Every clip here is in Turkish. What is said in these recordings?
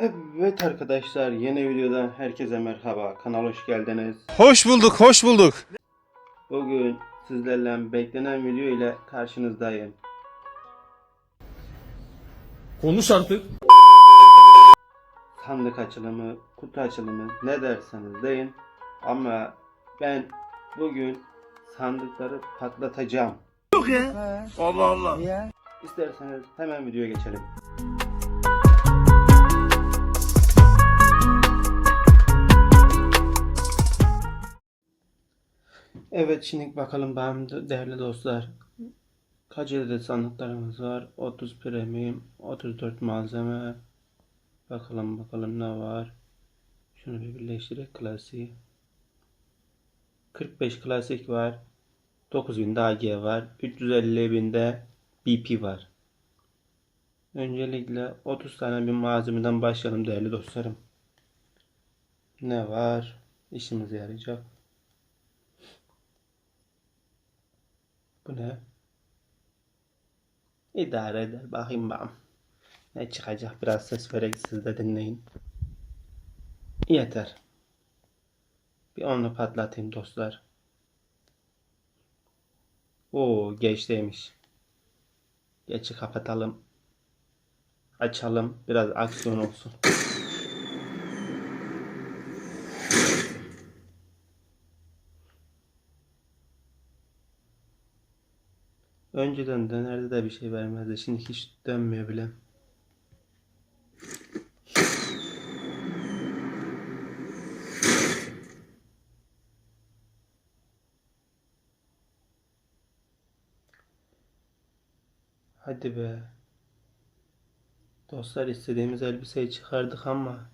Evet arkadaşlar yeni videodan herkese merhaba. Kanala hoş geldiniz. Hoş bulduk, hoş bulduk. Bugün sizlerle beklenen video ile karşınızdayım. Konuş artık. Sandık açılımı, kutu açılımı ne derseniz deyin. Ama ben bugün sandıkları patlatacağım. Allah Allah. İsterseniz hemen videoya geçelim. Evet şimdi bakalım benim de- değerli dostlar. Kaç adet sandıklarımız var? 30 premium, 34 malzeme. Bakalım bakalım ne var. Şunu bir birleştirerek klasiği. 45 klasik var. 9000'de AG var. 350 binde BP var. Öncelikle 30 tane bir malzemeden başlayalım değerli dostlarım. Ne var? İşimize yarayacak. Bu ne? İdare eder. Bakayım ben. Ne çıkacak? Biraz ses vererek siz de dinleyin. Yeter. Bir onu patlatayım dostlar. Oo geçteymiş. Geçi kapatalım. Açalım. Biraz aksiyon olsun. Önceden dönerdi de bir şey vermezdi. Şimdi hiç dönmüyor bile. Hadi be. Dostlar istediğimiz elbiseyi çıkardık ama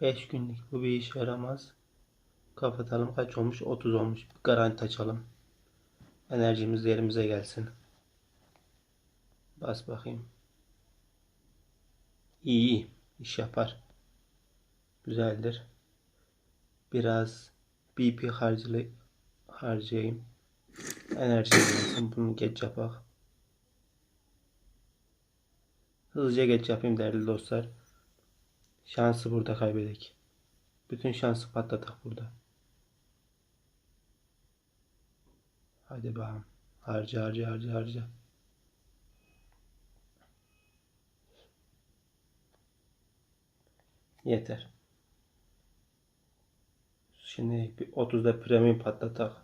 5 günlük bu bir işe yaramaz. Kapatalım kaç olmuş? 30 olmuş. Bir garanti açalım. Enerjimiz yerimize gelsin. Bas bakayım. İyi iş yapar. Güzeldir. Biraz BP harcılı harcayayım. Enerjim gelsin. Bunu geç yapak. Hızlıca geç yapayım değerli dostlar. Şansı burada kaybedek. Bütün şansı patlatak burada. Hadi bakalım. Harca harca harca harca. Yeter. Şimdi bir 30'da premium patlatak.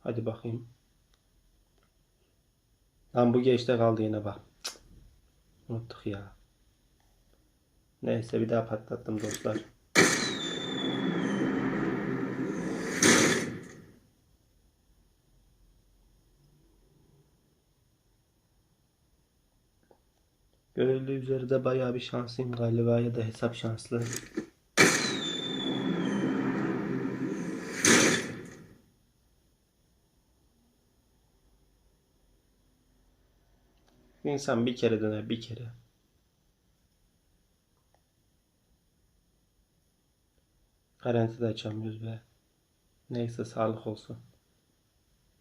Hadi bakayım. Lan bu geçte kaldı yine bak. Cık. Unuttuk ya. Neyse bir daha patlattım dostlar. Görüldüğü üzere de bayağı bir şanslıyım galiba ya da hesap şanslı. İnsan bir kere döner bir kere. Garanti de açamıyoruz be. Neyse sağlık olsun.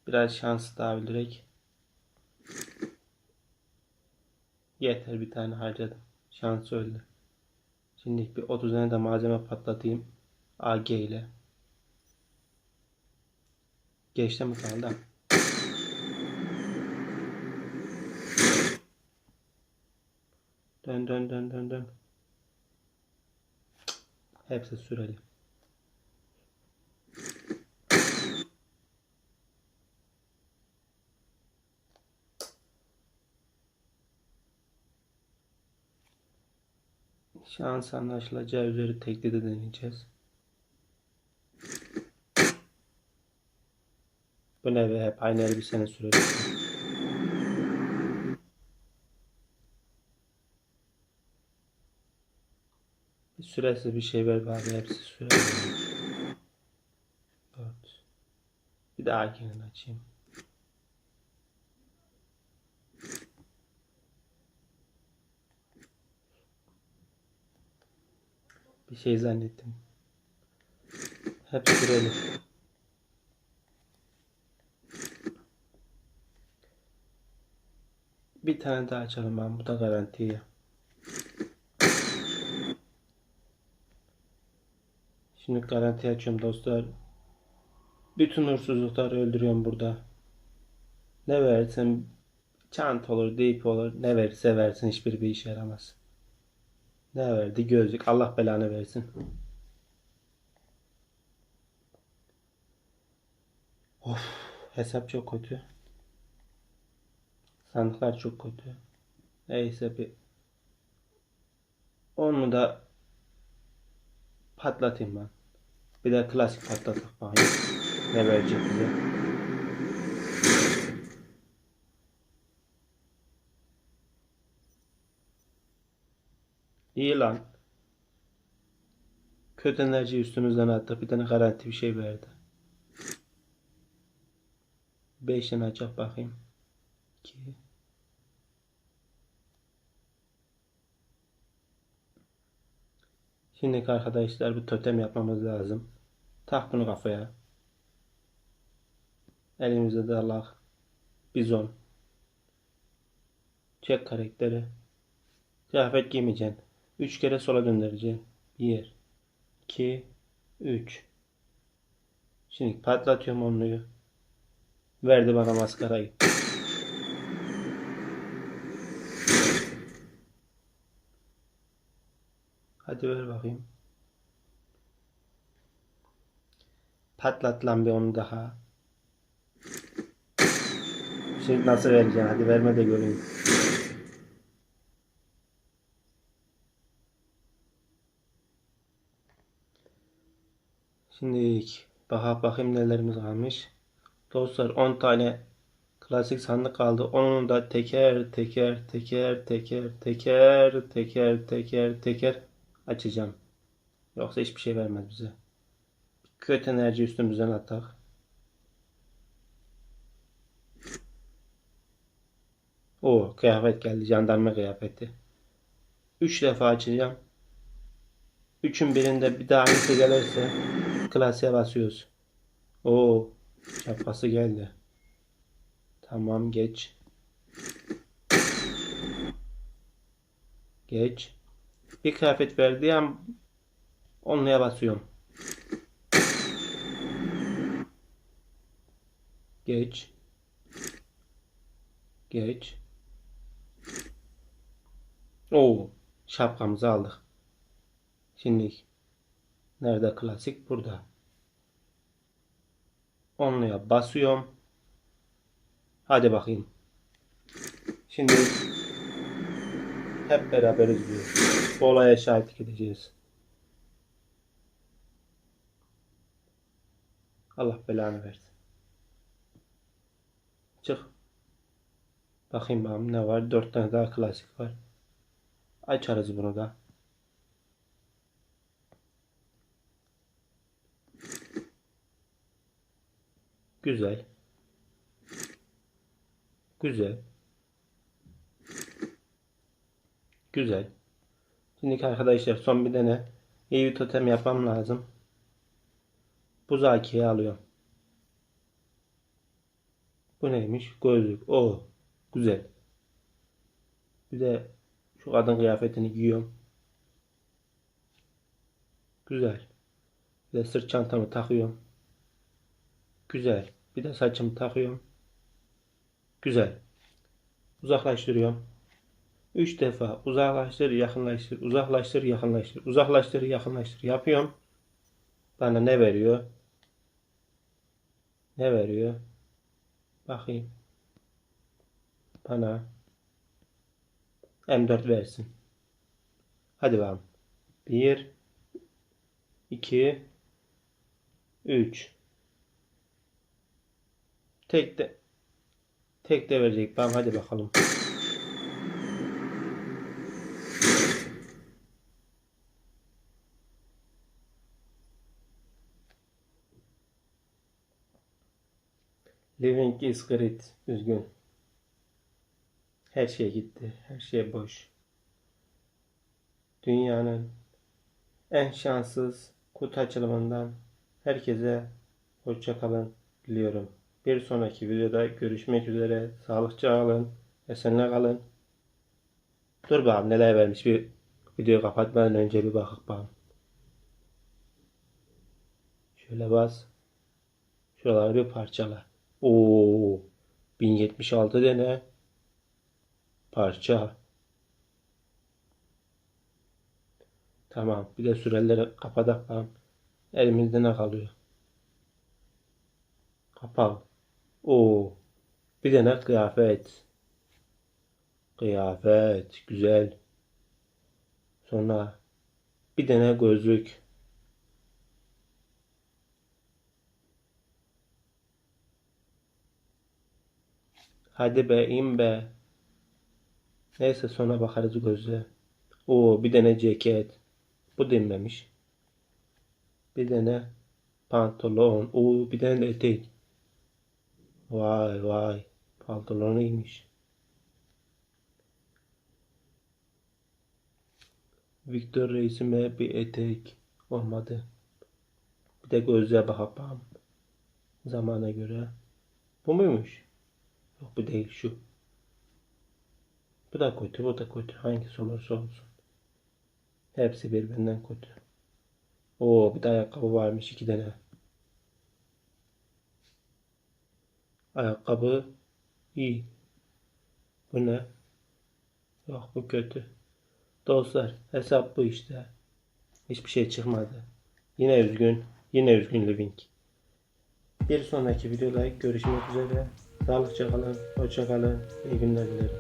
Biraz şans daha bildirek. Yeter bir tane harcadım. Şans öldü. Şimdi bir 30 tane de malzeme patlatayım. AG ile. Geçte mi kaldı? Dön dön dön dön dön. Hepsi süreli. Şans anlaşılacağı üzere tekli de deneyeceğiz. Bu ne be hep aynı elbisenin süreli. Bir süresiz bir şey ver bari hepsi süreli. Dört. Bir daha kendini açayım. bir şey zannettim. Hep süreli. Bir tane daha açalım ben bu da garantiye. Şimdi garanti açıyorum dostlar. Bütün hırsızlıkları öldürüyorum burada. Ne versin çant olur, deyip olur, ne verirse versin hiçbir bir işe yaramaz. Ne verdi? Gözlük. Allah belanı versin. Of, hesap çok kötü. Sandıklar çok kötü. Neyse bir onu da patlatayım ben. Bir de klasik patlatıp bakayım. Ne verecek bize? İyi lan. Kötü enerji üstümüzden attık. Bir tane garanti bir şey verdi. 5 tane açıp bakayım. 2 Şimdi arkadaşlar bir totem yapmamız lazım. Tak bunu kafaya. Elimizde de Allah. Bizon. Çek karakteri. Kıyafet giymeyeceksin. 3 kere sola döndüreceksin. 1 2 3 Şimdi patlatıyorum onluyu. Verdi bana maskarayı. Hadi ver bakayım. Patlat lan bir onu daha. Şimdi nasıl vereceksin? Hadi verme de göreyim. Şimdi bak bakayım nelerimiz kalmış. Dostlar 10 tane klasik sandık kaldı. Onun da teker teker teker teker teker teker teker teker açacağım. Yoksa hiçbir şey vermez bize. Kötü enerji üstümüzden atak. O kıyafet geldi. Jandarma kıyafeti. 3 defa açacağım. Üçün birinde bir daha hangisi gelirse klasiğe basıyoruz. O şapkası geldi. Tamam geç. Geç. Bir kıyafet verdiği an onluya basıyorum. Geç. Geç. Oo, şapkamızı aldık. Şimdi nerede klasik? Burada. Onluya basıyorum. Hadi bakayım. Şimdi hep beraber izliyoruz. Bu olaya şahitlik edeceğiz. Allah belanı versin. Çık. Bakayım bakalım ne var. Dört tane daha klasik var. Açarız bunu da. Güzel. Güzel. Güzel. Şimdi arkadaşlar son bir tane bir totem yapmam lazım. Buzaki'yi alıyorum. Bu neymiş? Gözlük. O güzel. Bir de şu kadın kıyafetini giyiyorum. Güzel. Bir de sırt çantamı takıyorum. Güzel. Bir de saçımı takıyorum. Güzel. Uzaklaştırıyorum. Üç defa uzaklaştır, yakınlaştır, uzaklaştır, yakınlaştır, uzaklaştır, yakınlaştır yapıyorum. Bana ne veriyor? Ne veriyor? Bakayım. Bana M4 versin. Hadi bakalım. 1 2 3 Tek de tek de verecek. Tamam hadi bakalım. Living is great. Üzgün. Her şey gitti. Her şey boş. Dünyanın en şanssız kutu açılımından herkese hoşça kalın diliyorum. Bir sonraki videoda görüşmek üzere. Sağlıkça kalın. Esenle kalın. Dur bakalım neler vermiş bir video kapatmadan önce bir bakıp bakalım. Şöyle bas. Şuraları bir parçala. Oo, 1076 tane parça. Tamam. Bir de süreleri kapatak lan. Elimizde ne kalıyor? Kapağı. Oo. Bir tane kıyafet. Kıyafet. Güzel. Sonra bir tane gözlük. Hadi be in be. Neyse sonra bakarız gözle. Oo bir tane ceket. Bu dinmemiş. Bir tane pantolon. Oo bir tane etek. Vay vay. Pantolonu iyiymiş. Victor Reis'ime bir etek olmadı. Bir de gözlüğe bakalım. Zamana göre. Bu muymuş? Yok bu değil şu. Bu da kötü, bu da kötü. Hangisi olursa olsun. Hepsi birbirinden kötü. Oo bir de ayakkabı varmış iki tane. Ayakkabı iyi. Bu ne? Yok bu kötü. Dostlar hesap bu işte. Hiçbir şey çıkmadı. Yine üzgün. Yine üzgün Living. Bir sonraki videoda görüşmek üzere. Sağlıkça kalın. Hoşça kalın. İyi günler dilerim.